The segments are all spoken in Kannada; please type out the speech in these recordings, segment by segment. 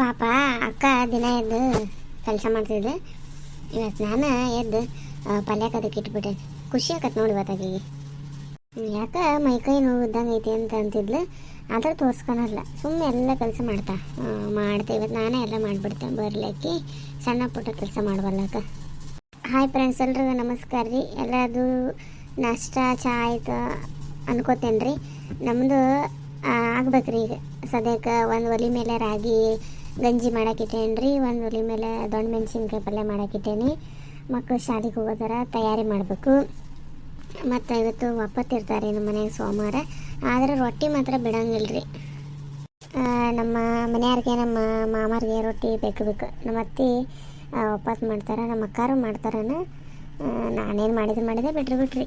ಪಾಪ ಅಕ್ಕ ದಿನ ಎದ್ದು ಕೆಲಸ ಮಾಡ್ತಿದ್ದೆ ಇವತ್ತು ನಾನು ಎದ್ದು ಪಲ್ಯ ಪಲ್ಯಕ್ಕೆ ಅದಕ್ಕೆ ಇಟ್ಬಿಟ್ಟೆ. ಖುಷಿ ಆಕತ್ ನೋಡಿ ಇವತ್ತಾಗಿಗೆ ಯಾಕೆ ಮೈಕೈ ನೋವು ಇದ್ದಂಗೆ ಐತಿ ಅಂತ ಅಂತಿದ್ಲು. ಆದ್ರೆ ತೋರಿಸ್ಕೊಳಲ್ಲ. ಸುಮ್ಮನೆ ಎಲ್ಲ ಕೆಲಸ ಮಾಡ್ತಾ ಮಾಡ್ತಾ ಇವತ್ತು ನಾನೇ ಎಲ್ಲ ಮಾಡಿಬಿಡ್ತೆ. ಬರ್ಲಿಕ್ಕೆ ಸಣ್ಣ ಪುಟ್ಟ ಕೆಲಸ ಮಾಡಬಲ್ಲಕ ಹಾಯ್ ಫ್ರೆಂಡ್ಸ್ ಎಲ್ರಿಗೂ ನಮಸ್ಕಾರ ರೀ. ಎಲ್ಲದು ನಾಷ್ಟ, ಚಾ ಆಯ್ತು ಅನ್ಕೋತೇನೆ ರೀ ನಮ್ಮದು ಆಗ್ಬೇಕ್ರಿ ಈಗ. ಸದ್ಯಕ್ಕೆ ಒಂದು ಒಲೆ ಮೇಲೆ ರಾಗಿ ಗಂಜಿ ಮಾಡಾಕಿಟ್ಟೇನು ರೀ ಒಂದು ಒಲಿ ಮೇಲೆ ದೊಣ್ಣೆ ಮೆಣಸಿನ್ಕಾಯಿ ಪಲ್ಯ ಮಾಡಾಕಿಟ್ಟೇನಿ. ಮಕ್ಕಳು ಶಾಲೆಗೆ ಹೋಗೋದಾರ ತಯಾರಿ ಮಾಡಬೇಕು. ಮತ್ತು ಇವತ್ತು ಒಪ್ಪತ್ತಿರ್ತಾರೆ ನಮ್ಮ ಮನೆಯಾಗ ಸೋಮವಾರ. ಆದರೆ ರೊಟ್ಟಿ ಮಾತ್ರ ಬಿಡಂಗಿಲ್ಲ ರೀ ನಮ್ಮ ಮನೆಯವ್ರಿಗೆ, ನಮ್ಮ ಮಾಮಾರಿಗೆ ರೊಟ್ಟಿ ಬೇಕು ಬೇಕು. ನಮ್ಮ ಅತ್ತಿ ಒಪ್ಪತ್ತು ಮಾಡ್ತಾರೆ, ನಮ್ಮ ಅಕ್ಕಾರು ಮಾಡ್ತಾರನ. ನಾನೇನು ಮಾಡಿದ್ರೆ ಮಾಡಿದೆ ಬಿಟ್ರಿ ಬಿಟ್ರಿ.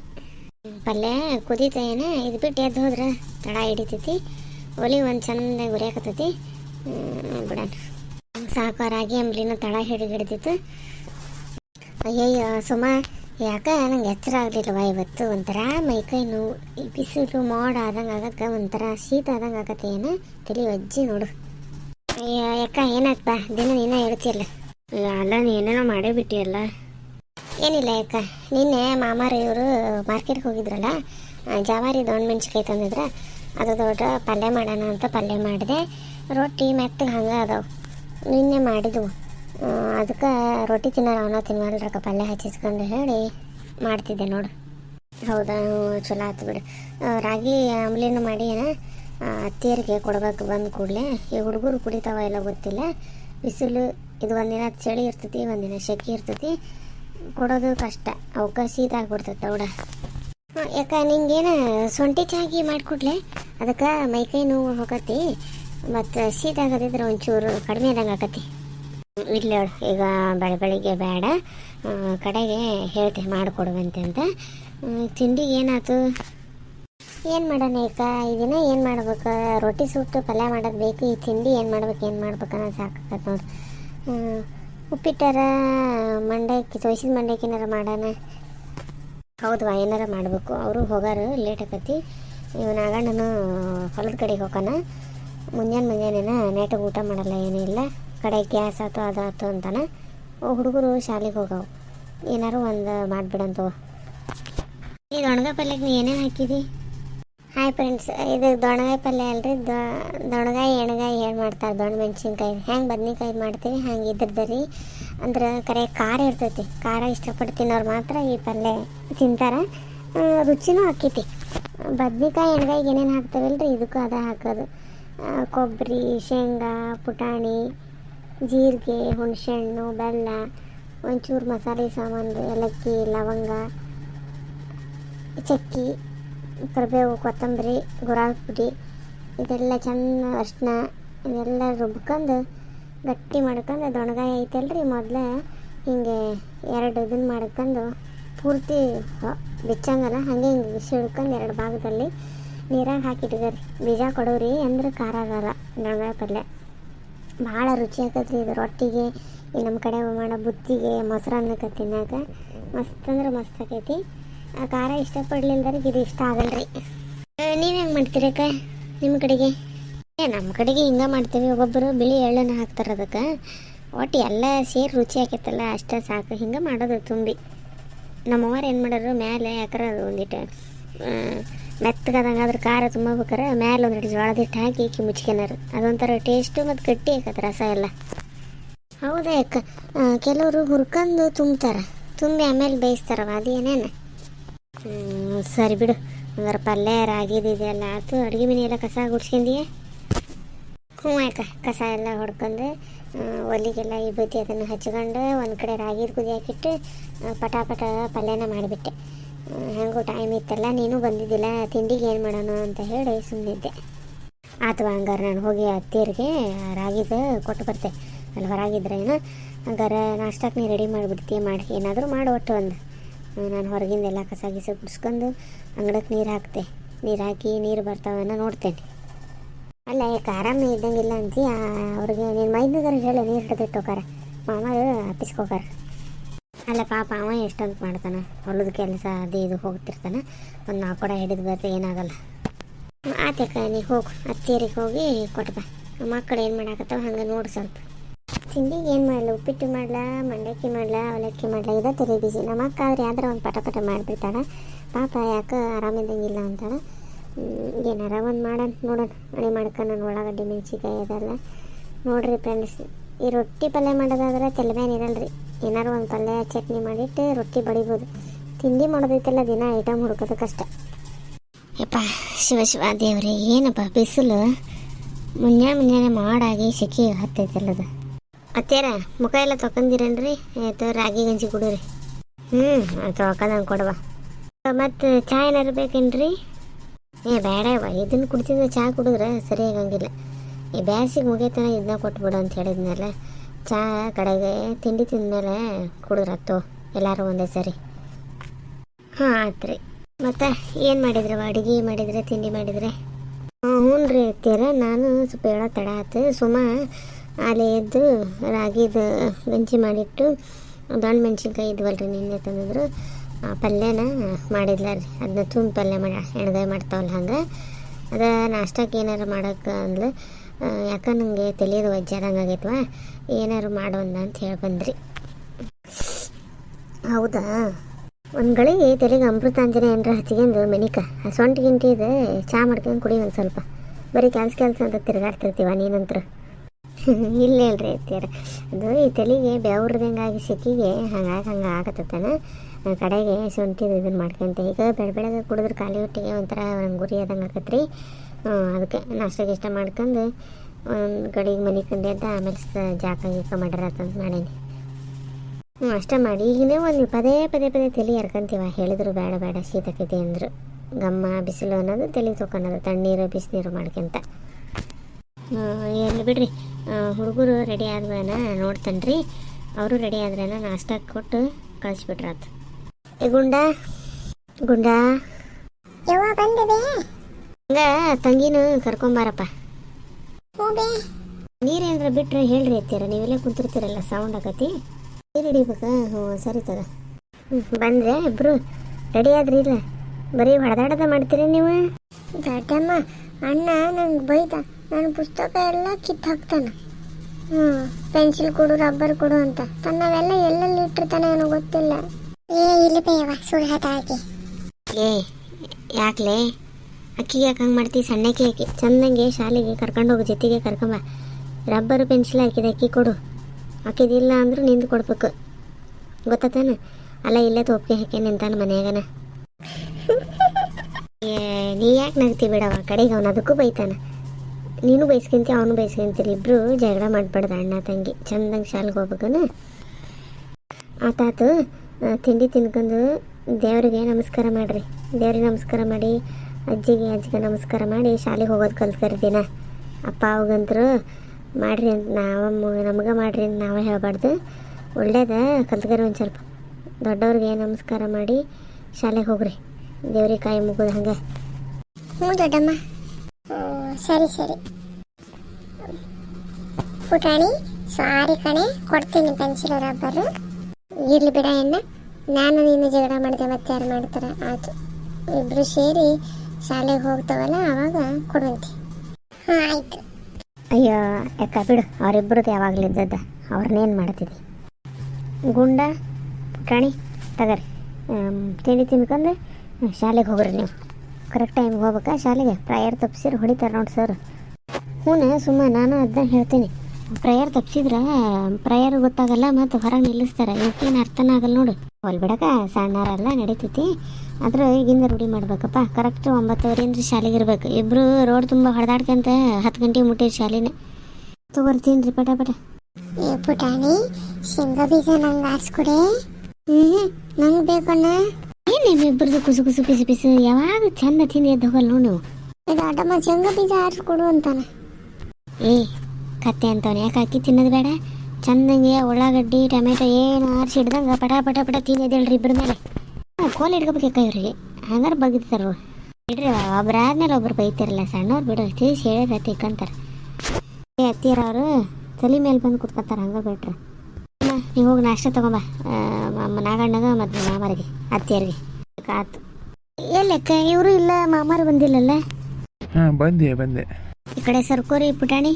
ಪಲ್ಯ ಕುದೀತೇನೆ, ಇದು ಬಿಟ್ಟು ಎದ್ದು ಹೋದ್ರೆ ತಡ ಹಿಡಿತೈತಿ. ಒಲಿ ಒಂದು ಚಂದ ಉರಿಯಾಕತ್ತೈತಿ ಬಿಡೋಣ ಸಾಕು ರಾಗಿ ಅಂಬ್ಲಿನ ತಡ ಹಿಡಿದಿಡ್ದಿತ್ತು ಅಯ್ಯಯ್ಯೋ, ಸುಮ, ಯಾಕೆ ನಂಗೆ ಎಚ್ಚರ ಆಗಲಿಲ್ಲವ ಇವತ್ತು? ಒಂಥರ ಮೈಕೈ ನೋವು, ಈ ಬಿಸಿಲು ಮೋಡ ಆದಂಗೆ ಆಗತ್ತೆ, ಒಂಥರ ಶೀತ ಆದಂಗೆ ಆಗತ್ತೆ, ಏನು? ತಲೆ ಅಜ್ಜಿ ನೋಡು. ಅಯ್ಯೋ, ಯಾಕ ಏನಾಗ್ತ ದಿನ ನೀನೇ ಹೇಳ್ತಿಯಲ್ಲ ಅಲ್ಲ, ನೀನೇನೋ ಮಾಡೇ ಬಿಟ್ಟಿಯಲ್ಲ. ಏನಿಲ್ಲ, ಯಾಕ? ನಿನ್ನೆ ಮಾಮಾರ ಇವರು ಮಾರ್ಕೆಟ್ಗೆ ಹೋಗಿದ್ರಲ್ಲ ಜಾವಾರಿ ದೊಣ್ಣೆ ಮೆಣಸಿನ್ಕಾಯಿ ತಂದಿದ್ರ, ಅದು ದೊಡ್ಡ ಪಲ್ಯ ಮಾಡೋಣ ಅಂತ ಪಲ್ಯ ಮಾಡಿದೆ. ರೊಟ್ಟಿ ಮೆತ್ತಗೆ ಹಂಗೆ ಅದಾವೆ. ನಿನ್ನೆ ಮಾಡಿದ್ವು. ಅದಕ್ಕೆ ರೊಟ್ಟಿ ತಿನ್ನೋರು ಅವನ ತಿನ್ವಲ್ರಕ್ಕ ಪಲ್ಯ ಹಚ್ಚಿಸ್ಕೊಂಡು ಹೇಳಿ ಮಾಡ್ತಿದ್ದೆ ನೋಡು. ಹೌದಾ ಚಲೋ ಆಯ್ತು ಬಿಡು. ರಾಗಿ ಆಮ್ಲಿನ ಮಾಡಿ ಅತ್ತಿಯರಿಗೆ ಕೊಡ್ಬೇಕು ಬಂದ ಕೂಡಲೇ, ಈ ಹುಡುಗರು ಕುಡಿತಾವ ಇಲ್ಲ ಗೊತ್ತಿಲ್ಲ. ಬಿಸಿಲು, ಇದು ಒಂದಿನ ಚಳಿ ಇರ್ತೈತಿ, ಒಂದಿನ ಶೆಕೆ ಇರ್ತೈತಿ. ಕೊಡೋದು ಕಷ್ಟ, ಅವಕಾಶ ಆಗ್ಬಿಡ್ತೈತೆ ಅವಡ ಯಾಕೆ, ನಿಂಗೇನು ಸೊಂಟಿ ಚಾಗಿ ಮಾಡಿಕೊಡ್ಲೆ? ಅದಕ್ಕೆ ಮೈಕೈ ನೋವು ಹೋಗತಿ ಮತ್ತು ಶೀತ ಆಗದಿದ್ರೆ ಒಂಚೂರು ಕಡಿಮೆ ಆದಂಗೆ ಆಕತಿ. ಹೇಳು ಈಗ ಬೆಳೆ ಬೆಳಿಗ್ಗೆ ಬೇಡ ಕಡೆಗೆ ಹೇಳ್ತೆ, ಮಾಡಿಕೊಡುವಂತೆ ಅಂತ. ತಿಂಡಿಗೆ ಏನಾಯ್ತು ಏನು ಮಾಡೋಣ ಈಗ? ಈ ದಿನ ಏನು ಮಾಡ್ಬೇಕು? ರೊಟ್ಟಿ ಸುಟ್ಟು ಪಲ್ಯ ಮಾಡೋದು ಬೇಕು. ಈ ತಿಂಡಿ ಏನು ಮಾಡ್ಬೇಕು ಏನು ಮಾಡ್ಬೇಕು ಅನ್ನೋದು ಸಾಕಾಗತ್ತೆ ನೋಡಿ. ಉಪ್ಪಿಟ್ಟಾರ ಮಂಡಕ್ಕಿ ತೋಯಿಸಿದ ಮಂಡಕ್ಕಿ ಏನಾರ ಮಾಡೋಣ? ಹೌದು ಏನಾರ ಮಾಡಬೇಕು. ಅವರು ಹೋಗಾರು ಲೇಟ್ ಆಕತಿ. ಇವನ ಆಗಣ್ಣನು ಹೊಲದ ಕಡೆಗೆ ಹೋಗೋಣ ಮುಂಜಾನೆ ಮುಂಜಾನೆನ ನೆಟ್ಗೆ ಊಟ ಮಾಡಲ್ಲ ಏನಿಲ್ಲ ಕಡೆ ಗ್ಯಾಸ್ ಆಯ್ತು, ಅದು ಆಯ್ತು ಅಂತಾನೆ. ಹುಡುಗರು ಶಾಲೆಗೆ ಹೋಗವು. ಏನಾರು ಒಂದು ಮಾಡಿಬಿಡಂತವ ಈ ದೊಣಗಾಯಿ ಪಲ್ಯಕ್ಕೆ ನೀ ಏನೇನು ಹಾಕಿದಿ? ಹಾಯ್ ಫ್ರೆಂಡ್ಸ್, ಇದು ದೊಣಗಾಯಿ ಪಲ್ಯ ಅಲ್ರಿ. ದೊಣಗಾಯಿ, ಎಣ್ಗಾಯಿ ಹೇಳಿ ಮಾಡ್ತಾರೆ ದೊಣ್ಣೆ ಮೆಣಸಿನ್ಕಾಯಿ. ಹೆಂಗೆ ಬದ್ನಿಕಾಯಿ ಮಾಡ್ತೀವಿ, ಹಂಗೆ ಇದ್ರದ್ದು ರೀ ಅಂದ್ರೆ ಕರೆ ಖಾರ ಇರ್ತೈತಿ. ಖಾರ ಇಷ್ಟಪಟ್ಟು ತಿನ್ನೋರು ಮಾತ್ರ ಈ ಪಲ್ಯ ತಿಂತಾರೆ. ರುಚಿನೂ ಹಾಕೈತಿ ಬದ್ನಿಕಾಯಿ ಎಣ್ಗಾಯಿಗೆ ಏನೇನು ಹಾಕ್ತಾವಲ್ರಿ ಇದಕ್ಕೂ ಅದ ಹಾಕೋದು. ಕೊಬ್ಬರಿ, ಶೇಂಗಾ, ಪುಟಾಣಿ, ಜೀರಿಗೆ, ಹುಣಸೆಹಣ್ಣು, ಬೆಲ್ಲ, ಒಂಚೂರು ಮಸಾಲೆ ಸಾಮಾನು ಏಲಕ್ಕಿ, ಲವಂಗ, ಚಕ್ಕಿ, ಕರಿಬೇವು, ಕೊತ್ತಂಬರಿ ಗುರಾಳ್ ಪುಡಿ, ಇದೆಲ್ಲ ಚೆಂದ ಅರ್ಶಿನ, ಇದೆಲ್ಲ ರುಬ್ಕೊಂಡು ಗಟ್ಟಿ ಮಾಡ್ಕೊಂಡು ದೊಣಗಾಯಿ ಐತಲ್ರಿ ಮೊದಲೇ. ಹಿಂಗೆ ಎರಡು ಇದನ್ನು ಮಾಡ್ಕೊಂಡು ಪೂರ್ತಿ ಬಿಚ್ಚಂಗಲ್ಲ ಹಾಗೆ ಹಿಂಗೆ ಸಿಡ್ಕೊಂಡು ಎರಡು ಭಾಗದಲ್ಲಿ ನೀರಾಗ ಹಾಕಿಟ್ಟಿದ್ದಾರೆ ಬೀಜ ಕೊಡೋರಿ ಅಂದ್ರೆ ಖಾರ ಆಗಲ್ಲ. ದೊಣಗಾಯಿ ಪಲ್ಯ. ಭಾಳ ರುಚಿ ಆಕತ್ರಿ ಇದು. ರೊಟ್ಟಿಗೆ, ಈ ನಮ್ಮ ಕಡೆ ಮಾಡೋ ಬುತ್ತಿಗೆ ಮೊಸರನ್ನಕ್ಕೆ ತಿನ್ನಾಕ ಮಸ್ತ್ ಅಂದ್ರೆ ಮಸ್ತ್ ಆಕೈತಿ. ಖಾರ ಇಷ್ಟಪಡ್ಲಿಲ್ದವ್ರಿಗೆ ಇದು ಇಷ್ಟ ಆಗಲ್ರಿ. ನೀವು ಹೆಂಗೆ ಮಾಡ್ತೀರಕ್ಕ ನಿಮ್ಮ ಕಡೆಗೆ? ಏ ನಮ್ಮ ಕಡೆಗೆ ಹಿಂಗೆ ಮಾಡ್ತೀವಿ. ಒಬ್ಬೊಬ್ಬರು ಬಿಳಿ ಎಳ್ಳನ್ನು ಹಾಕ್ತಾರೆ ಅದಕ್ಕೆ. ಒಟ್ಟು ಎಲ್ಲ ಸೇರಿ ರುಚಿ ಆಕೈತಲ್ಲ, ಅಷ್ಟೇ ಸಾಕು. ಹಿಂಗೆ ಮಾಡೋದು ತುಂಬಿ. ನಮ್ಮವ್ವರು ಏನು ಮಾಡೋರು ಮೇಲೆ ಯಾಕರ ಅದು ಒಂದಿಟ್ಟು ಮೆತ್ತಗದಂಗೆ ಅದ್ರ ಖಾರ ತುಂಬಬೇಕಾರೆ ಮೇಲೆ ಜೋಳದ ಹಿಟ್ಟು ಹಾಕಿ ಇಕ್ಕಿ ಮುಚ್ಕೊನಾರು ಅದೊಂಥರ ಟೇಸ್ಟು ಮತ್ತು ಗಟ್ಟಿ ಆಕತ್ತೆ ರಸ ಎಲ್ಲ. ಹೌದಾ ಅಕ್ಕ ಕೆಲವರು ಹುರ್ಕೊಂಡು ತುಂಬ್ತಾರೆ. ತುಂಬಿ ಆಮೇಲೆ ಬೇಯಿಸ್ತಾರವ ಅದು ಏನೇನು? ಸರಿ ಬಿಡು. ಹಂಗಾರೆ ಪಲ್ಯ ರಾಗಿದು ಇದೆಲ್ಲ ಆಯ್ತು ಅಡುಗೆ ಮನೆ ಎಲ್ಲ ಕಸ ಗುಡ್ಸ್ಕೊಂಡೀಯ? ಹ್ಞೂ ಅಕ್ಕ ಕಸ ಎಲ್ಲ ಹೊಡ್ಕೊಂಡು ಒಲಿಗೆಲ್ಲ ವಿಭೂತಿ ಅದನ್ನು ಹಚ್ಕೊಂಡು ಒಂದು ಕಡೆ ರಾಗಿದು ಕುದಿ ಹಾಕಿಟ್ಟು ಆ, ಪಟ ಪಟ ಪಲ್ಯನ ಮಾಡಿಬಿಟ್ಟೆ. ಹೆಂಗೂ ಟೈಮ್ ಇತ್ತಲ್ಲ, ನೀನು ಬಂದಿದ್ದಿಲ್ಲ, ತಿಂಡಿಗೆ ಏನು ಮಾಡೋಣ ಅಂತ ಹೇಳಿ ಸುಮ್ಮನಿದ್ದೆ ಅಥವಾ ಹಂಗಾರೆ ನಾನು ಹೋಗಿ ಅತ್ತಿಯರಿಗೆ ರಾಗಿದ ಕೊಟ್ಟು ಬರ್ತೆ. ಅಲ್ಲಿ ಹೊರಗಿದ್ರೆ ಏನೋ? ಹಂಗಾರೆ ನಾಷ್ಟಕ್ಕೆ ನೀ ರೆಡಿ ಮಾಡಿಬಿಡ್ತೀಯ ಮಾಡಿ, ಏನಾದರೂ ಮಾಡು ಒಟ್ಟು ಒಂದು. ನಾನು ಹೊರಗಿಂದ ಎಲ್ಲ ಕಸ ಗಿಸ ಬಿಡಿಸ್ಕೊಂಡು ಅಂಗಡಕ್ಕೆ ನೀರು ಹಾಕ್ತೆ. ನೀರು ಹಾಕಿ ನೀರು ಬರ್ತಾವನ್ನ ನೋಡ್ತೇನೆ. ಅಲ್ಲ, ಯಾಕೆ ಆರಾಮ ಇದ್ದಂಗಿಲ್ಲ ಅಂತಿ ಅವ್ರಿಗೆ ನೀನು ಮೈದ್ನಗಾರ ಹೇಳಿ, ನೀರು ಹಿಡಿದಿಟ್ಟು ಹೋಗಾರ. ಮಾಮ ಆಫೀಸ್ಗೆ ಅಲ್ಲ ಪಾಪ ಅವ ಎಷ್ಟೊಂದು ಮಾಡ್ತಾನೆ? ಹೊಲದ ಕೆಲಸ ಅದು ಇದು ಹೋಗ್ತಿರ್ತಾನೆ. ಒಂದು ನಾವು ಕೂಡ ಹಿಡಿದು ಬರ್ತೆ ಏನಾಗಲ್ಲ. ಆತಕ್ಕ ನೀ ಹೋಗು. ಅತ್ತೀರಿಗೆ ಹೋಗಿ ಕೊಟ್ಟ ಮಕ್ಕಳು ಏನು ಮಾಡಾಕತ್ತಾವ ಹಂಗೆ ನೋಡು ಸ್ವಲ್ಪ. ತಿಂಡಿಗೆ ಏನು ಮಾಡಲ? ಉಪ್ಪಿಟ್ಟು ಮಾಡಲ, ಮಂಡಕ್ಕಿ ಮಾಡಲ, ಅವಲಕ್ಕಿ ಮಾಡಲ? ಇದೇ ತಲೆ ಬಿಸಿ. ನಮ್ಮ ಅಕ್ಕ ಆದ್ರೆ ಯಾವ್ದಾರ ಒಂದು ಪಟ ಪಟ ಮಾಡಿಬಿಡ್ತಾಳೆ. ಪಾಪ ಯಾಕೆ ಆರಾಮಿದ್ದಂಗಿಲ್ಲ ಅಂತಾಳೆ. ಏನಾರ ಒಂದು ಮಾಡೋಣ, ನೋಡೋಣ. ಮನೆ ಮಾಡ್ಕೊಂಡು ನಾನು ಉಳ್ಳಾಗಡ್ಡಿ ಮೆಣಸಿಕಾಯಿ ಅದೆಲ್ಲ. ನೋಡಿರಿ ಫ್ರೆಂಡ್ಸ್ ಈ ರೊಟ್ಟಿ ಪಲ್ಯ ಮಾಡೋದಾದ್ರೆ ತಲೆಮೇನ್ ಇರಲ್ರಿ. ಏನಾರು ಒಂದು ಪಲ್ಯ, ಚಟ್ನಿ ಮಾಡಿಟ್ಟು ರೊಟ್ಟಿ ಬಡಿಬೋದು. ತಿಂಡಿ ಮಾಡೋದೈತೆಲ್ಲ, ದಿನ ಐಟಮ್ ಹುಡುಕೋದು ಕಷ್ಟ ಯಪ್ಪ, ಶಿವ ಶಿವ ದೇವ್ರಿ, ಏನಪ್ಪ ಬಿಸಿಲು? ಮುಂಜಾನೆ ಮುಂಜಾನೆ ಮಾಡಾಗಿ ಸೆಕೆ ಅದು. ಅತ್ತೇರ ಮುಖ ಎಲ್ಲ ತೊಕೊಂದಿರೇನ್ರಿ ಆಯ್ತು, ರಾಗಿ, ಗಂಜಿ ಕುಡಿರಿ. ಹ್ಞೂ ತೊಳ್ಕೊಂಡಂಗೆ ಕೊಡವ. ಮತ್ತು ಚಹಾ ಏನಾರು ಬೇಕೇನ್ರಿ? ಏ, ಬೇಡ ಯವ್ವ ಇದನ್ನು ಕುಡ್ತಿದ್ರೆ ಚಹಾ ಕುಡಿದ್ರೆ ಸರಿಯಾಗಂಗಿಲ್ಲ ಈ ಬ್ಯಾಸಿಗೆ ಮುಗಿಯತನ ಇದನ್ನ ಕೊಟ್ಬಿಡು ಅಂತ ಹೇಳಿದ್ನಲ್ಲ. ಚಹಾ ಕಡೆಗೆ ತಿಂಡಿ ತಿಂದಮೇಲೆ ಕುಡಿದ್ರತ್ತು ಎಲ್ಲರೂ ಒಂದೇ ಸರಿ. ಹಾಂ ಆಯ್ತು ರೀ ಮತ್ತು ಏನು ಮಾಡಿದ್ರವ? ಅಡುಗೆ ಮಾಡಿದ್ರೆ, ತಿಂಡಿ ಮಾಡಿದ್ರೆ? ಹ್ಞೂ ರೀ ತೀರ ನಾನು ಸ್ವಲ್ಪ ಹೇಳೋ ತಡ ಆಯ್ತು ಸುಮ ಅಲ್ಲಿ ಎದ್ದು ರಾಗಿದು ಗಂಜಿ ಮಾಡಿಟ್ಟು, ದೊಣ್ಣ ಮೆಣಸಿನ್ಕಾಯಿ ರೀ ನಿನ್ನೆ ತಂದಿದ್ರು. ಪಲ್ಯನ ಮಾಡಿದ್ಲ ರೀ ಅದನ್ನ ತುಂಬ ಪಲ್ಯ ಮಾಡಿ, ಎಣ್ಗಾಯಿ ಮಾಡ್ತಾವಲ್ಲ ಹಂಗೆ. ಅದ ನಾಷ್ಟಕ್ಕೆ ಏನಾರು ಮಾಡೋಕೆ ಅಂದ್ಲು. ಯಾಕೆ ನನಗೆ ತಿಳಿಯೋದು ವಜ್ಜಾದಂಗೆ ಆಗೈತ್ವ? ಏನಾರು ಮಾಡೋಣ ಅಂತ ಹೇಳಿ ಬಂದ್ರಿ. ಹೌದಾ? ಒಂದು ಗಳಿಗೆ ತಲೆಗೆ ಅಮೃತಾಂಜನ ಏನರ ಹಚ್ಕೊಂಡು ಮನಿಕ. ಆ ಸೊಂಟ ಗಿಂಟಿದು ಇದೆ, ಚಾ ಮಾಡ್ಕೊಂಡು ಕುಡಿ ಒಂದು ಸ್ವಲ್ಪ. ಬರೀ ಕೆಲಸ ಕೆಲಸ ಅಂತ ತಿರುಗಾಡ್ತಿರ್ತೀವ ನೀನಂತರ. ಇಲ್ಲ ಹೇಳ್ರಿ ಅತ್ಯಾರ ಅದು ಈ ತಲೆಗೆ ಬೆವ್ರದಂಗಾಗಿ ಸಿಕ್ಕಿಗೆ ಹಂಗಾಗಿ ಹಂಗೆ ಆಗತ್ತನ ಕಡೆಗೆ ಸೊಂಟಿದು ಇದನ್ನು ಮಾಡ್ಕೊಂತ. ಈಗ ಬೆಳ ಬೆಳಗ್ಗೆ ಕುಡಿದ್ರೆ ಖಾಲಿ ಹೊಟ್ಟಿಗೆ ಒಂಥರ ಗುರಿ ಆದಂಗೆ ಆಕತ್ರಿ ಅದಕ್ಕೆ ನಾಷ್ಟ ಗಿಷ್ಟ ಮಾಡ್ಕೊಂಡು ಒಂದು ಕಡೆಗೆ ಮನೆ ಕಂಡೆ ಅಂತ ಆಮೇಲೆ ಜಾಕ ಗೀಕ ಮಾಡಿರತ್ತಂತ ಮಾಡೀನಿ. ಹ್ಞೂ ಅಷ್ಟೇ ಮಾಡಿ. ಈಗಿನ ಒಂದು ಪದೇ ಪದೇ ಪದೇ ತಲೆ ಎರ್ಕೊಂತೀವ. ಹೇಳಿದ್ರು ಬೇಡ ಬೇಡ, ಶೀತಕೈತಿ ಅಂದರು. ಗಮ್ಮ, ಬಿಸಿಲು ಅನ್ನೋದು ತಲೆ ತೊಗೊಳೋದು ತಣ್ಣೀರು, ಬಿಸಿನೀರು ಮಾಡ್ಕೊಂತ ಎಲ್ಲಿ ಬಿಡ್ರಿ ಹುಡುಗರು ರೆಡಿ ಆದ್ಮೇಲೆ ನೋಡ್ತಾನ್ರಿ. ಅವರು ರೆಡಿ ಆದ್ರೇನ ನಾಷ್ಟ ಕೊಟ್ಟು ಕಳಿಸ್ಬಿಟ್ರಾತು. ಗುಂಡ ಗುಂಡ. ಯವ್ವ ಬಂದಿದೆ. ಹಂಗ ತಂಗಿನೂ ಕರ್ಕೊಂಬಾರಪ್ಪ. ನೀರೇನಾರ ಬಿಟ್ರೆ ಹೇಳ್ರಿ ಅತ್ತೀರ ನೀವೆಲ್ಲ ಕುಂತಿರ್ತೀರಲ್ಲ ಸೌಂಡ್ ಆಕತಿ ನೀರು ಹಿಡಿಬೇಕ? ಹ್ಞೂ ಸರಿ ತಗ. ಬಂದ್ರೆ ಇಬ್ರು ರೆಡಿ ಆದ್ರಿ ಇಲ್ಲ? ಬರೀ ಹೊಡೆದಾಡದ ಮಾಡ್ತೀರಿ ನೀವು? ದೊಡ್ಡಮ್ಮ ಅಣ್ಣ ನಂಗೆ ಬೈದ. ನನ್ನ ಪುಸ್ತಕ ಎಲ್ಲ ಕಿತ್ತು ಹಾಕ್ತಾನೆ. ಹ್ಞೂ ಪೆನ್ಸಿಲ್ ಕೊಡು ರಬ್ಬರ್ ಕೊಡು ಅಂತ. ತನ್ನವೆಲ್ಲ ಎಲ್ಲೆಲ್ಲಿ ಇಟ್ಟಿರ್ತಾನೆ ಏನೋ ಗೊತ್ತಿಲ್ಲ. ಏ ಇಲ್ಲ ಬೇಯವ್ವ ಸುಳ್ಳು ಹಾಕಿ. ಏ ಯಾಕ್ಲೆ? ಅಕ್ಕಿಗೆ ಯಾಕೆ ಹಂಗೆ ಮಾಡ್ತಿ, ಸಣ್ಣಕ್ಕೆ ಹಾಕಿ. ಚಂದಂಗೆ ಶಾಲೆಗೆ ಕರ್ಕೊಂಡು ಹೋಗು, ಜೊತೆಗೆ ಕರ್ಕೊಂಬ. ರಬ್ಬರ್ ಪೆನ್ಸಿಲ್ ಹಾಕಿದ, ಅಕ್ಕಿ ಕೊಡು. ಹಾಕಿದಿಲ್ಲ ಅಂದ್ರೆ ನಿಂದು ಕೊಡ್ಬೇಕು. ಗೊತ್ತಾತೇನ ಅಲ್ಲ, ಇಲ್ಲೇ ತೋಪ್ಗೆ ಹಾಕಿ ನಿಂತಾನ ಮನೆಯಾಗನ. ನೀ ಯಾಕೆ ನಗ್ತಿ ಬಿಡವ ಕಡೆಗೆ ಅವನು ಅದಕ್ಕೂ ಬೈತಾನ. ನೀನು ಬೈಸ್ಕೊಂತಿ, ಅವನು ಬೈಸ್ಕೊಂತೀರಿ. ಇಬ್ರು ಜಗಳ ಮಾಡ್ಬಾರ್ದು ಅಣ್ಣ, ತಂಗಿ. ಚಂದಂಗೆ ಶಾಲೆಗೆ ಹೋಗ್ಬೇಕನ. ಆತಾತು ತಿಂಡಿ ತಿನ್ಕೊಂಡು ದೇವರಿಗೆ ನಮಸ್ಕಾರ ಮಾಡಿರಿ. ದೇವ್ರಿಗೆ ನಮಸ್ಕಾರ ಮಾಡಿ ಅಜ್ಜಿಗೆ ಅಜ್ಜಿಗೆ ನಮಸ್ಕಾರ ಮಾಡಿ ಶಾಲೆಗೆ ಹೋಗೋದು ಕಲ್ತ್ಕರಿ ದಿನ. ಅಪ್ಪ, ಅವಗಂತರು, ಮಾಡ್ರಿ ಅಂತ ನಾವು ನಮ್ಗೆ ಮಾಡ್ರಿ ಅಂತ ನಾವೇ ಹೇಳಬಾರ್ದು. ಒಳ್ಳೇದ ಕಲ್ತ್ಕರಿ ಒಂದು ಸ್ವಲ್ಪ ದೊಡ್ಡವ್ರಿಗೆ ನಮಸ್ಕಾರ ಮಾಡಿ ಶಾಲೆಗೆ ಹೋಗ್ರಿ. ದೇವ್ರಿಗೆ ಕಾಯಿ ಮುಗಿದು ಹಂಗೆ. ಹ್ಞೂ ದೊಡ್ಡಮ್ಮ. ಸರಿ ಸರಿ. ಪುಟಾಣಿ, ಸಾರಿ ಕಣೆ, ಕೊಡ್ತೀನಿ ಪೆನ್ಸಿಲ್ ರಬ್ಬರು ಇರ್ಲಿ ಬಿಡ ಎಣ್ಣ ನಾನು ನೀನು ಜಗಳ ಮಾಡಿದೆ ಮತ್ತೆ ಯಾರು ಮಾಡ್ತಾರೆ? ಆಯ್ತು ಇಬ್ರು ಸೇರಿ ಶಾಲೆಗೆ ಹೋಗ್ತಾವಲ್ಲ ಆವಾಗ ಕೊಡುವಂತೆ. ಹಾಂ, ಆಯ್ತು. ಅಯ್ಯೋ, ಯಾಕ ಬಿಡು ಅವರಿಬ್ಬರದ್ದು ಯಾವಾಗಲೂ ಇದ್ದದ್ದ. ಅವ್ರನ್ನೇನು ಮಾಡ್ತಿದ್ದಿ ಗುಂಡ ಪುಟಾಣಿ ತಗರಿ. ತಿಂಡಿ ತಿನ್ಕೊಂಡು ಶಾಲೆಗೆ ಹೋಗ್ರಿ ನೀವು. ಕರೆಕ್ಟ್ ಟೈಮ್ಗೆ ಹೋಗ್ಬೇಕಾ? ಶಾಲೆಗೆ? ಪ್ರಾಯರ್ ತಪ್ಪಿಸಿರು, ಹೊಡಿತಾರೆ ನೋಡಿ ಸರ್ ಹ್ಞೂ ಸುಮ್ಮ, ನಾನು ಅದನ್ನ ಹೇಳ್ತೀನಿ. ಪ್ರೇಯರ್ ತಪ್ಸಿದ್ರ ಪ್ರೇಯರ್ ಗೊತ್ತಾಗಲ್ಲ ಮತ್ತು ಹೊರಗೆ ನಿಲ್ಲಿಸ್ತಾರೆ. ಇವಕ್ಕೇನು ಅರ್ಥನ ಆಗಲ್ಲ ನೋಡು. ಹೊಲ್ ಬಿಡಕ ಸಣ್ಣವರೆಲ್ಲ ನಡೀತೈತಿ. ಆದ್ರೆ ಈಗಿಂದ ರೂಢಿ ಮಾಡ್ಬೇಕಪ್ಪ. ಕರೆಕ್ಟ್ ಒಂಬತ್ತುವರೆಯಿಂದ ಶಾಲೆಗೆ ಇರ್ಬೇಕು. ಇಬ್ರು ರೋಡ್ ತುಂಬ ಹೊಡೆದಾಡ್ಕಂತ ಹತ್ತು ಗಂಟೆಗೆ ಮುಟ್ಟಿರಿ ಶಾಲೆನ. ತಗೋರ್ತೀನಿ ರೀ ಪಟ ಪಟ. ಏ ಪುಟಾಣಿ ಶೇಂಗಾ ಬೀಜ ನಂಗೆ ಆರಿಸ್ಕೊಡೆ. ಹ್ಞೂ ನಂಗೆ ಬೇಕಣ್ಣ ಏನು ನಿಮ್ಮಿಬ್ಬರದು ಕುಸು ಕುಸು ಪಿಸು ಪಿಸು? ಯಾವಾಗ ಚಂದ ತಿಂದು ಎದ್ದು ಹೋಗಲ್ಲ ನೋಡು ಇದು ದೊಡ್ಡಮ್ಮ ಶೇಂಗಾ ಬೀಜ ಆರಿಸ್ಕೊಡು ಅಂತಾನೆ. ಏ ಕತ್ತೆ ಅಂತವನು. ಯಾಕೆ ಅಕ್ಕಿ ತಿನ್ನೋದು ಬೇಡ? ಚೆನ್ನಾಗಿ ಉಳ್ಳಾಗಡ್ಡಿ, ಟೊಮೆಟೊ ಏನು ಆರಿಸಿ ಹಿಡ್ದಂಗೆ ಪಟ ಪಟ ಪಟ ತಿನ್ನೋದೇಳ್ರಿ ಇಬ್ಬರ ಮೇಲೆ. ಕೋಲ್ ಹಿಡ್ಕೋಬೇಕು ಯಾಕ ಇವ್ರಿಗೆ. ಹಂಗಾರೆ ಬಗ್ತಾರ ಬಿಡ್ರಿ ಒಬ್ರಾದ್ಮೇಲೆ ಒಬ್ರು ಬೈತಾರಲ್ಲ, ಸಣ್ಣವ್ರು ಬಿಡ್ರಿ ತಿಳಿಸಿ ಹೇಳಿದ್ರೆ ತಿಕ್ಕಂತಾರೆ ಏ ಅತ್ತಿಯರ ಅವರು, ತಲೆ ಮೇಲೆ ಬಂದು ಕುತ್ಕೊತಾರೆ, ಹಂಗೆ ಬಿಟ್ರೆ. ನೀವು ಹೋಗಿ ನಾಷ್ಟ ತಗೊಂಬ. ನಾಗಣ್ಣಗ ಮತ್ತು ಮಾಮರಿಗೆ, ಅತ್ತಿಯರಿಗೆ. ಆತು ಎಲ್ಲಕ್ಕ, ಇವರು ಇಲ್ಲ, ಮಾಮಾರು ಬಂದಿಲ್ಲಲ್ಲ? ಹಾಂ, ಬಂದೆ ಬಂದೆ. ಈ ಕಡೆ ಸರ್ಕೋರಿ ಪುಟಾಣಿ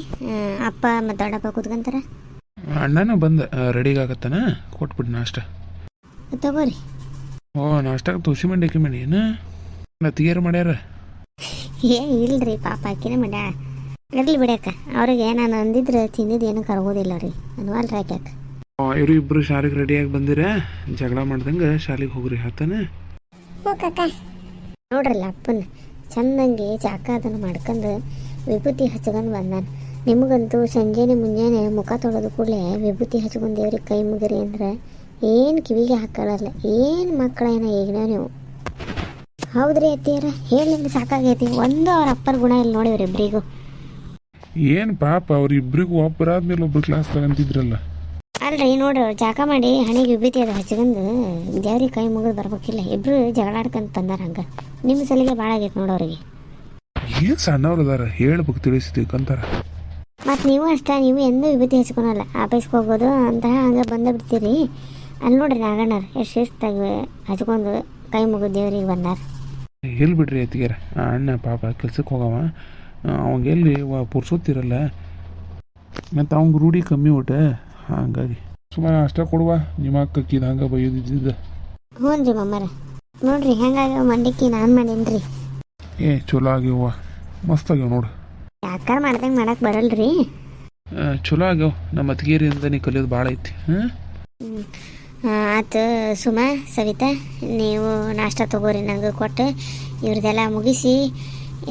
ಅಪ್ಪ ಮತ್ತು ದೊಡ್ಡಪ್ಪ ಕೂತ್ಕೊಂತಾರ. ಅಣ್ಣನ ಬಂದ ರೆಡಿ ಆಗತ್ತಾನ ಕೊಟ್ಬಿಟ್ಟು ನಾಷ್ಟ. ತಗೋರಿ. ಓ ನಾಷ್ಟಾಗ ತುಳಸಿ ಮಂಡಕ್ಕಿ ಮಂಡಿ ಏನು? ನತ್ತಿಗೇರು ಮಾಡ್ಯಾರ. ಏ ಇಲ್ರಿ ಪಾಪ ಅಕ್ಕಿನ ಮಾಡ್ಯಾಳ ಇರ್ಲಿ ಬಿಡಕ್ಕ ಅವ್ರಿಗೆ ನಾನು ಅಂದಿದ್ರೆ ತಿಂದಿದ್ದು ಏನು ಕರಗೋದಿಲ್ಲ ರೀ. ಅನ್ವಾಲ್ ರಾಕ್ಯಾಕ ಇವರು ಇಬ್ರು ಶಾಲೆಗೆ ರೆಡಿಯಾಗಿ ಬಂದಿರ. ಜಗಳ ಮಾಡ್ದಂಗೆ ಶಾಲೆಗೆ ಹೋಗ್ರಿ ಆತನ ಹ್ಞೂ ಕಾಕ ನೋಡ್ರಲ್ಲ ಅಪ್ಪನ. ಚಂದಂಗೆ ಚಾಕ ಅದನ್ನು ಮಾಡ್ಕೊಂಡು ವಿಭೂತಿ ಹಚ್ಕೊಂಡು ಬಂದಾನ. ನಿಮಗಂತೂ ಸಂಜೆನೆ ಮುಂಜಾನೆ ಮುಖ ತೊಳೆದು ಕೂಡಲೇ ವಿಭೂತಿ ಹಚ್ಕೊಂಡು ದೇವ್ರಿಗೆ ಕೈ ಮುಗಿರಿ ಅಂದರೆ ಏನು ಕಿವಿಗೆ ಹಾಕೊಳ್ಳಲ್ಲ ಏನು ಮಕ್ಕಳ ಏನೋ ಈಗಿನ ನೀವು. ಹೌದ್ರಿ ಅತ್ತಿಯರ ನಿಮ್ಗೆ ಸಾಕಾಗೈತಿ ಒಂದು ಅವ್ರ ಅಪ್ಪರ ಗುಣ ಇಲ್ಲಿ ನೋಡಿ ಇಬ್ರಿಗೂ ಏನು ಪಾಪ ಅವ್ರಿಬ್ರಿಗೂ ಒಬ್ಬರಾದ್ಮೇಲೆ ಒಬ್ರು ಕ್ಲಾಸ್ ತಗೊಂತಿದ್ರಲ್ಲ ಅಲ್ರಿ ನೋಡ್ರಿ ಅವ್ರು ಜಾಕ ಮಾಡಿ ಹಣೆಗೆ ವಿಭೂತಿ ಅದು ಹಚ್ಕೊಂಡು ದೇವ್ರಿಗೆ ಕೈ ಮುಗಿದು ಬರ್ಬೇಕಿಲ್ಲ ಇಬ್ರು ಜಗಳಾಡ್ಕೊಂತ ತಂದಾರ ಹಂಗೆ. ನಿಮ್ಮ ಸಲಿಗೆ ಭಾಳ ಆಗೈತೆ ನೋಡೋರಿಗೆ ಏನು ಸಣ್ಣವ್ರು ಅದಾರ? ಹೇಳ್ಬೇಕು ತಿಳಿಸ್ತೀವಿ ಅಂತಾರ ಮತ್ತು ನೀವು ಅಷ್ಟೇ ನೀವು ಎಂದೂ ವಿಭೂತಿ ಹಚ್ಕೊಳಲ್ಲ. ಆಫೀಸ್ಗೆ ಹೋಗೋದು ಅಂತ ಹಂಗೆ ಬಂದೇ ಬಿಡ್ತೀರಿ. ಅಲ್ಲಿ ನೋಡ್ರಿ ನಾಗಣ್ಣರು ಎಷ್ಟು ಶಿಸ್ತಾಗಿ ಹಚ್ಕೊಂಡು ಕೈ ಮುಗಿದು ದೇವ್ರಿಗೆ ಬಂದಾರ. ಎಲ್ಲಿ ಬಿಡ್ರಿ ಅತ್ತಿಗೆರ? ಆ ಅಣ್ಣ ಪಾಪ ಕೆಲ್ಸಕ್ಕೆ ಹೋಗವ. ಅವಂಗೆಲ್ಲಿ ಪುರ್ಸೋತಿರಲ್ಲ ಮತ್ತು ಅವಂಗೆ ರೂಢಿ ಕಮ್ಮಿ ಊಟ. ಹಾಗಾಗಿ. ಸುಮಾರು ಅಷ್ಟ ಕೊಡುವ. ನಿಮ್ಮ ಅಕ್ಕಕ್ಕಿದ ಹಂಗೆ ಬೈಯೋದಿದ್ದ ಹ್ಞೂ ರೀ ಮಮ್ಮರ ನೋಡ್ರಿ ಹೆಂಗಾಗ ಮಂಡಕ್ಕಿ ನಾನು ಮಾಡೇನ್ರಿ. ಏ ಚಲೋ ಆಗ್ಯವ ಮಸ್ತ್ ಆಗ್ಯಾವ ನೋಡು. ಯಾಕಾರ ಮಾಡ್ದಂಗೆ ಮಾಡಕ್ ಬರಲ್ರಿ? ಚಲೋ ಆಗ್ಯಾವ. ನಮ್ಮ ಅತ್ತಿಗೇರಿಯಿಂದ ನೀ ಕಲಿಯೋದು ಭಾಳ ಐತಿ. ಆತ ಸುಮಾ ಸವಿತಾ ನೀವು ನಾಷ್ಟ ತಗೋರಿ ನಂಗೆ ಕೊಟ್ಟು. ಇವ್ರದೆಲ್ಲ ಮುಗಿಸಿ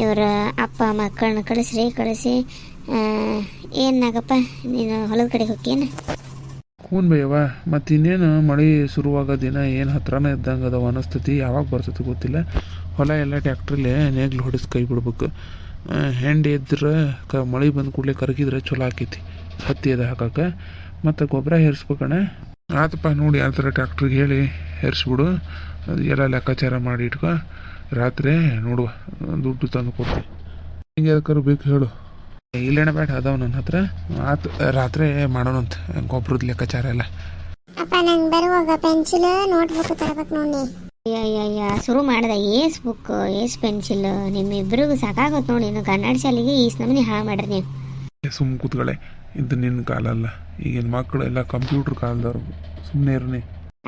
ಇವರ ಅಪ್ಪ ಮಕ್ಕಳನ್ನ ಕಳಿಸ್ರಿ ಕಳಿಸಿ. ಏನಾಗಪ್ಪ ನೀನು ಹೊಲದ ಕಡೆ ಹೋಗ್ಯೇನು ಹ್ಞೂ ಬಯ್ಯವ ಮತ್ತು ಇನ್ನೇನು ಮಳೆ ಶುರುವಾಗ ದಿನ ಏನು ಹತ್ರನೇ ಇದ್ದಂಗೆ ಅದಾವ ಅನಿಸ್ತತಿ ಯಾವಾಗ ಬರ್ತೈತಿ ಗೊತ್ತಿಲ್ಲ. ಹೊಲ ಎಲ್ಲ ಟ್ಯಾಕ್ಟ್ರಲ್ಲಿ ನೇಗ್ಲು ಹೊಡೆಸಿ ಕೈ ಬಿಡ್ಬೇಕು. ಹೆಂಡಿ ಇದ್ರೆ ಕ, ಮಳೆ ಬಂದ ಕೂಡಲೇ ಕರಗಿದ್ರೆ ಚಲೋ ಆಕೈತಿ. ಹತ್ತಿ ಅದ ಹಾಕಕ್ಕೆ ಮತ್ತು ಗೊಬ್ಬರ ಹೇರಿಸ್ಬೇಕಣ್ಣ ಆತಪ್ಪ ನೋಡಿ ಆ ಥರ ಟ್ಯಾಕ್ಟ್ರಿಗೆ ಹೇಳಿ ಹೇರಿಸ್ಬಿಡು. ಅದು ಎಲ್ಲ ಲೆಕ್ಕಾಚಾರ ಮಾಡಿ ಇಟ್ಕೊ. ರಾತ್ರಿ ನೋಡುವ. ದುಡ್ಡು ತಂದು ಕೊಡ್ತೀನಿ. ಹಿಂಗೆ ಯಾವ್ದಾರು ಬೇಕು ಹೇಳು. ಇಲ್ಲೇನ ಬೇಡ, ಅದಾವ ನನ್ನ ಹತ್ರ. ಆತು, ರಾತ್ರಿ ಮಾಡೋಣಂತ ಗೊಬ್ಬರದ ಲೆಕ್ಕಾಚಾರ ಎಲ್ಲ. ಅಪ್ಪ, ನಂಗೆ ಬರುವಾಗ ಪೆನ್ಸಿಲ್ ನೋಟ್ಬುಕ್ ತರಬೇಕು ನೋಡಿ. ಅಯ್ಯಯ್ಯ ಶುರು ಮಾಡಿದ. ಏಸ್ ಬುಕ್ ಏಸ್ ಪೆನ್ಸಿಲ್. ನಿಮ್ಮಿಬ್ಬರಿಗೂ ಸಾಕಾಗುತ್ತೆ ನೋಡಿ. ಇನ್ನು ಕನ್ನಡ ಶಾಲೆಗೆ ಈ ನಮೂನಿ ಹಾಳು ಮಾಡ್ರಿ ನೀವು. ಸುಮ್ಮ ಕೂತ್ಕೊಳ್ಳೆ ಇದು ನಿನ್ನ ಕಾಲ ಅಲ್ಲ ಈಗಿನ ಮಕ್ಕಳು ಎಲ್ಲ ಕಂಪ್ಯೂಟರ್ ಕಾಲದವ್ರು. ಸುಮ್ಮನೆ ಇರ್ನಿ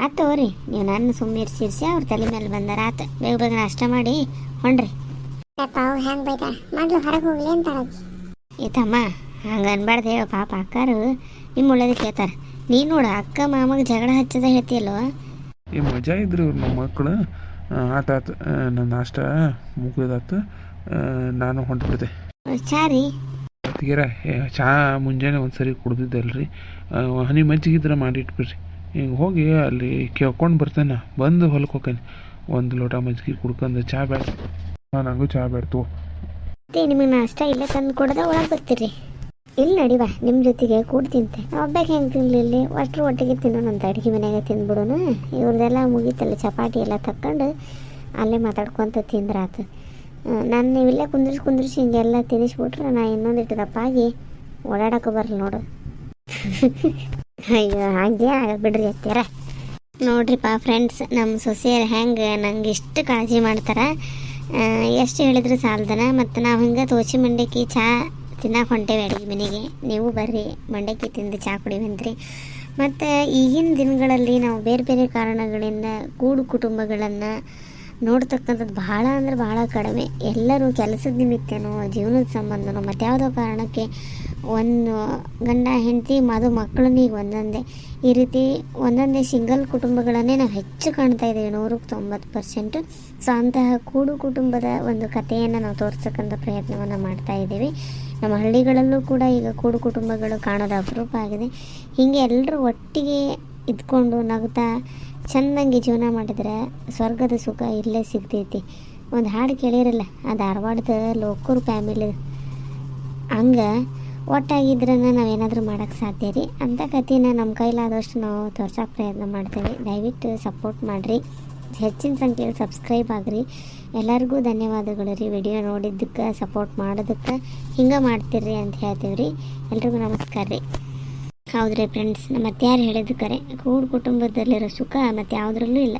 ಆತು ತಗೋರಿ. ನೀವು ನನ್ನ ಸುಮ್ಮನೆ ಇರ್ಸಿರ್ಸಿ ಅವ್ರ ತಲೆ ಮೇಲೆ ಬಂದಾರ. ಆತ ಬೇಗ ಬೇಗ ನಾಷ್ಟ ಮಾಡಿ ಹೊಂಡ್ರಿ. ಅವು ಹೆಂಗೆ ಬೈತಾಳ? ಮೊದ್ಲು ಹೊರಗೆ ಹೋಗ್ಲಿ ಅಂತ ಈ ತಮ್ಮ ಹಂಗ ಅನ್ಬಾರ್ದು ಹೇಳು ಪಾಪ ಅಕ್ಕಾರು ನಿಮ್ಮ ಒಳ್ಳೇದಕ್ಕೆ ಹೇಳ್ತಾರೆ ನೀನು ನೋಡು ಅಕ್ಕ ಮಾಮಗೆ ಜಗಳ ಹಚ್ಚದ ಹೇಳ್ತೀಯಲ್ವ ಈ ಮಜಾ ಇದ್ರಿ ಇವ್ರು ನಮ್ಮ ಮಕ್ಕಳು ಆಟ ಆತ ನನ್ನ ನಾಷ್ಟ ಮುಗಿದಾತು ನಾನು ಹೊಂಟ್ಬಿಡ್ದೆ ಚಾರಿ ಏ, ಚಹಾ ಮುಂಜಾನೆ ಒಂದು ಸರಿ ಕುಡ್ದಿದ್ದಲ್ರಿ ಹನಿ ಮಜ್ಜಿಗಿದ್ರೆ ಮಾಡಿಟ್ಬಿಡ್ರಿ ಹಿಂಗೆ ಹೋಗಿ ಅಲ್ಲಿ ಕೇಳ್ಕೊಂಡು ಬರ್ತೇನೆ ಬಂದು ಹೊಲಕ್ಕೆ ಹೋಗ್ತೇನೆ ಒಂದು ಲೋಟ ಮಜ್ಜಿಗೆ ಕುಡ್ಕೊಂಡು ಚಹಾ ಬೇಡ ನನಗೂ ಚಹಾ ಬೇಡ ತಗೋ. ನಿಮಗೆ ನಾಷ್ಟ ಇಲ್ಲ ತಂದು ಕೊಡದ ಒಳಗೆ ಬರ್ತೀರಿ. ಇಲ್ಲಿ ನಡಿವಾ ನಿಮ್ಮ ಜೊತೆಗೆ ಕೂಡ ತಿಂತೆ. ಒಬ್ಬಕ್ಕೆ ಹೆಂಗೆ ತಿನ್ಲಿಲ್ಲಿ ಅಷ್ಟ್ರ ಒಟ್ಟಿಗೆ ತಿನ್ನೋಣಂತ ಅಡುಗೆ ಮನೆಯಾಗ ತಿಂದ್ಬಿಡೋಣ ಇವ್ರದ್ದೆಲ್ಲ ಮುಗೀತಲ್ಲ, ಚಪಾತಿ ಎಲ್ಲ ತಕ್ಕೊಂಡು ಅಲ್ಲೇ ಮಾತಾಡ್ಕೊತ ತಿಂದ್ರಾತು. ನಾನು ನೀವಿಲ್ಲೇ ಕುಂದ್ರಿಸಿ ಕುಂದ್ರಿಸಿ ಹಿಂಗೆಲ್ಲ ತಿನ್ನಿಸ್ಬಿಟ್ರೆ ನಾ ಇನ್ನೊಂದಿಟ್ಟು ದಪ್ಪಾಗಿ ಓಡಾಡಕ್ಕೆ ಬರಲ್ಲ ನೋಡು. ಅಯ್ಯೋ, ಹಾಗೆ ಬಿಡ್ರಿ ಅತ್ತೀರ ನೋಡ್ರಿಪ್ಪ ಫ್ರೆಂಡ್ಸ್ ನಮ್ಮ ಸೊಸೆಯರು ಹೆಂಗೆ ನಂಗೆ ಇಷ್ಟು ಕಾಳಜಿ ಮಾಡ್ತಾರೆ. ಎಷ್ಟು ಹೇಳಿದ್ರು ಸಾಲ್ದನ, ಮತ್ತು ನಾವು ಹಿಂಗೆ ತೋಚಿ ಮಂಡಕ್ಕಿ ಚಹಾ ತಿನ್ನಕ್ಕೆ ಹೊಂಟೇವೆ ಅಡುಗೆ ಮನೆಗೆ. ನೀವು ಬರ್ರಿ, ಮಂಡಕ್ಕಿ ತಿಂದು ಚಹಾ ಕುಡಿವಂತ್ರಿ ಮತ್ತು ಈಗಿನ ದಿನಗಳಲ್ಲಿ ನಾವು ಬೇರೆ ಬೇರೆ ಕಾರಣಗಳಿಂದ ಕೂಡು ಕುಟುಂಬಗಳನ್ನು ನೋಡ್ತಕ್ಕಂಥದ್ದು ಭಾಳ ಅಂದ್ರೆ ಭಾಳ ಕಡಿಮೆ. ಎಲ್ಲರೂ ಕೆಲಸದ ನಿಮಿತ್ತನೋ, ಜೀವನದ ಸಂಬಂಧನೋ, ಮತ್ತು ಯಾವುದೋ ಕಾರಣಕ್ಕೆ ಒಂದು ಗಂಡ, ಹೆಂಡತಿ, ಮದು ಮಕ್ಕಳನ್ನ ಈಗ ಒಂದೊಂದೇ. ಈ ರೀತಿ ಒಂದೊಂದೇ ಸಿಂಗಲ್ ಕುಟುಂಬಗಳನ್ನೇ ನಾವು ಹೆಚ್ಚು ಕಾಣ್ತಾ ಇದ್ದೇವೆ. ನೂರಕ್ಕೆ ತೊಂಬತ್ತು ಪರ್ಸೆಂಟು ಸೊ ಅಂತಹ ಕೂಡು ಕುಟುಂಬದ ಒಂದು ಕಥೆಯನ್ನು ನಾವು ತೋರಿಸ್ತಕ್ಕಂಥ ಪ್ರಯತ್ನವನ್ನು ಮಾಡ್ತಾ ಇದ್ದೀವಿ. ನಮ್ಮ ಹಳ್ಳಿಗಳಲ್ಲೂ ಕೂಡ ಈಗ ಕೂಡು ಕುಟುಂಬಗಳು ಕಾಣೋದು ಅಪರೂಪ ಆಗಿದೆ. ಹೀಗೆ ಎಲ್ಲರೂ ಒಟ್ಟಿಗೆ ಇದ್ಕೊಂಡು ನಗ್ತಾ ಚೆಂದಂಗೆ ಜೀವನ ಮಾಡಿದ್ರೆ ಸ್ವರ್ಗದ ಸುಖ ಇಲ್ಲೇ ಸಿಗ್ತೈತಿ. ಒಂದು ಹಾಡು ಕೇಳಿರಲ್ಲ, ಆ ಧಾರವಾಡದ ಲೋಕೂರು ಫ್ಯಾಮಿಲಿ ಹಂಗೆ ಒಟ್ಟಾಗಿದ್ರೆ ನಾವೇನಾದರೂ ಮಾಡೋಕ್ಕೆ ಸಾಧ್ಯ ರೀ? ಅಂಥ ಕಥೆನ ನಮ್ಮ ಕೈಲಾದಷ್ಟು ನಾವು ತೋರ್ಸೋಕೆ ಪ್ರಯತ್ನ ಮಾಡ್ತೇವೆ. ದಯವಿಟ್ಟು ಸಪೋರ್ಟ್ ಮಾಡಿರಿ. ಹೆಚ್ಚಿನ ಸಂಖ್ಯೆಯಲ್ಲಿ ಸಬ್ಸ್ಕ್ರೈಬ್ ಆಗ್ರಿ. ಎಲ್ಲರಿಗೂ ಧನ್ಯವಾದಗಳು ರೀ. ವಿಡಿಯೋ ನೋಡಿದ್ದಕ್ಕೆ ಸಪೋರ್ಟ್ ಮಾಡೋದಕ್ಕೆ ಹಿಂಗೆ ಮಾಡ್ತೀರಿ ಅಂತ ಹೇಳ್ತೀವಿ ರೀ ಎಲ್ರಿಗೂ ನಮಸ್ಕಾರ ರೀ. ಹೌದ್ರಿ ಫ್ರೆಂಡ್ಸ್ ನಮ್ಮ ಯಾರು ಹೇಳಿದ್ದು ಕರೆ. ಕೂಡು ಕುಟುಂಬದಲ್ಲಿರೋ ಸುಖ ಮತ್ತು ಯಾವುದ್ರಲ್ಲೂ ಇಲ್ಲ.